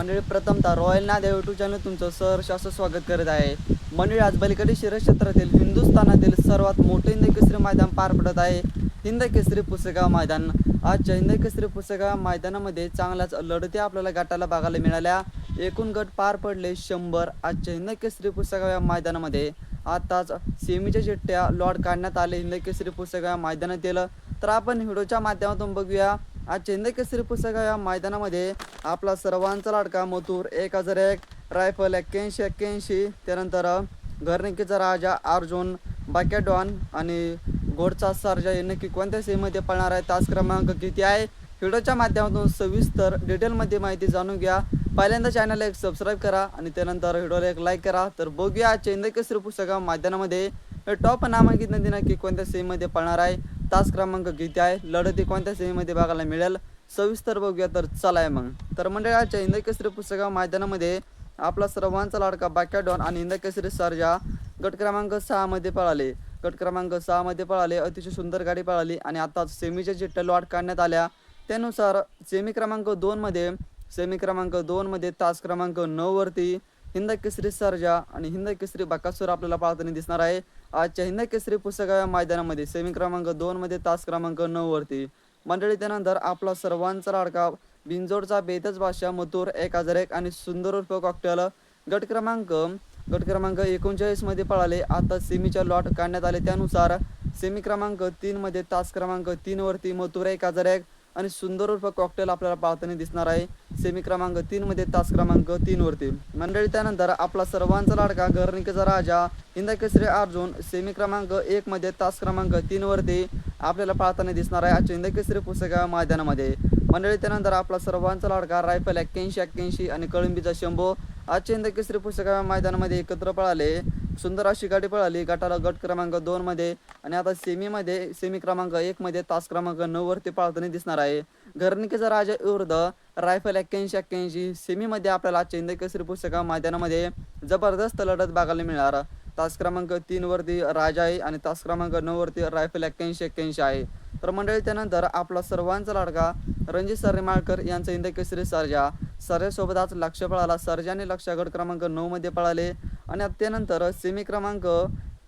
मंडळी प्रथमतः royal Nadya YouTube channel तुमचं सहर्ष असं स्वागत करत आहे. मंडळी आज बलिकडे शिरस क्षेत्रातील हिंदुस्थानातील सर्वात मोठे हिंद केसरी मैदान पार पडत आहे. हिंद केसरी पुसेगाव मैदान. आजच्या हिंद केसरी पुसेगाव मैदानामध्ये चांगल्याच लढती आपल्याला गटाला बघायला मिळाल्या. एकूण गट पार पडले शंभर. आजच्या हिंद केसरी पुसेगाव या मैदानामध्ये आताच सेमीच्या चिठ्ठ्या लॉट काढण्यात आले हिंद केसरी पुसेगाव मैदानात दिलं तर आपण व्हिडिओच्या माध्यमातून बघूया. आज चेन्नई केसरी पुस्तका या मैदानामध्ये आपला सर्वांचा लाडका मथुर एक हजार एक रायफल एक्क्याऐंशी एक्क्याऐंशी त्यानंतर घरनिकीचा राजा अर्जुन बाक्याडॉन आणि घोडचा सर्जा हे नक्की कोणत्या सीमध्ये पळणार आहे तास क्रमांक किती आहे? व्हिडिओच्या माध्यमातून सविस्तर डिटेलमध्ये माहिती जाणून घ्या. पहिल्यांदा चॅनलला एक सबस्क्राईब करा आणि त्यानंतर व्हिडिओला एक लाईक करा. तर बघूया चेन्नई केसरी पुस्तका मैदानामध्ये टॉप नामांकित नदी नक्की कोणत्या सीमध्ये पळणार आहे? तास क्रमांक किती आहे? लढती कोणत्या सेमीमध्ये बघायला मिळेल? सविस्तर बघूया तर चला आहे मग. तर मंडळाच्या इंदकेसरी पुस्तक पुस्तका मैदानामध्ये आपला सर्वांचा लाडका बाक्या डॉन आणि इंदकेसरी सरजा सर्जा गट क्रमांक सहामध्ये पळाले. गट क्रमांक सहामध्ये पळाले अतिशय सुंदर गाडी पळाली आणि आता सेमीच्या जे टलवाट काढण्यात आल्या. त्यानुसार सेमी क्रमांक दोनमध्ये सेमी क्रमांक दोनमध्ये तास क्रमांक नऊवरती हिंद केसरी सर्जा आणि हिंद केसरी बकासूर आपल्याला पाळताना दिसणार आहे. आजच्या हिंद केसरी पुस्तका मैदानामध्ये सेमी क्रमांक दोनमध्ये तास क्रमांक नऊ वरती मंडळी त्यानंतर आपला सर्वांचा लाडका बिंजोडचा बेतज भाषा मथुर एक हजार एक आणि सुंदर उर्फ कॉकटेल गट क्रमांक गट क्रमांक एकोणचाळीसमध्ये पळाले. आता सेमीच्या लॉट काढण्यात आले त्यानुसार सेमी क्रमांक तीनमध्ये तास क्रमांक तीनवरती मथुर एक हजार एक आणि सुंदर उर्फ कॉकटेल आपल्याला पाळताना दिसणार आहे. सेमी क्रमांक तीनमध्ये तास क्रमांक तीनवरती मंडळी त्यानंतर आपला सर्वांचा लाडका घरनिकेचा राजा हिंद केसरी अर्जुन सेमी क्रमांक एकमध्ये तास क्रमांक तीनवरती आपल्याला पाळताना दिसणार आहे आजच्या हिंद केसरी पुस्तका मैदानामध्ये. मंडळी त्यानंतर आपला सर्वांचा लाडका रायफल एक्क्याऐंशी एक्क्याऐंशी आणि कळंबीचा शंभो आज हिंद केसरी पुस्तका मैदानामध्ये एकत्र पळाले. सुंदर अशी गाडी पळाली. गटाला गट क्रमांक दोनमध्ये आणि आता सेमीमध्ये सेमी क्रमांक एकमध्ये तास क्रमांक नऊवरती पळताना दिसणार आहे. घरणिकेचा राजा विरुद्ध रायफल एक्क्याऐंशी एक्क्याऐंशी सेमीमध्ये आपल्याला आजच्या केसरी पुस्तका मैदानामध्ये जबरदस्त लढत बघायला मिळणार. तास क्रमांक तीनवरती राजा आहे आणि तास क्रमांक नऊ वरती रायफल एक्क्याऐंशी एक्क्याऐंशी आहे. तर मंडळी त्यानंतर आपला सर्वांचा लाडका रणजित सर्रेमाळकर यांचा हिंद केसरी सर्जा. सर्जासोबत आज लक्ष पळाला. सर्जाने लक्ष गट क्रमांक नऊमध्ये पळाले आणि त्यानंतर सेमी क्रमांक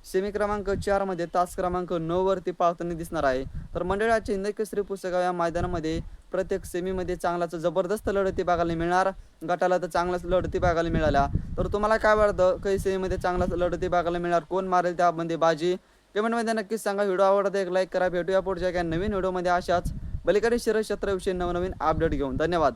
सेमी क्रमांक चारमध्ये तास क्रमांक नऊवरती पाळताना दिसणार आहे. तर मंडळाच्या हिंद केसरी या मैदानामध्ये प्रत्येक सेमीमध्ये चांगलाच जबरदस्त लढती बघायला मिळणार. गटाला तर चांगलाच लढती बघायला मिळाल्या. तर तुम्हाला काय वाटतं? काही सेमीमध्ये चांगलाच लढती बघायला मिळणार? कोण मारेल त्यामध्ये बाजी? कमेंटमध्ये नक्कीच सांगा. व्हिडिओ आवडता एक लाईक करा. भेटूया पुढच्या काय नवीन व्हिडिओमध्ये अशाच बलिकडे शिरक्षेत्राविषयी नवनवीन अपडेट घेऊन. धन्यवाद.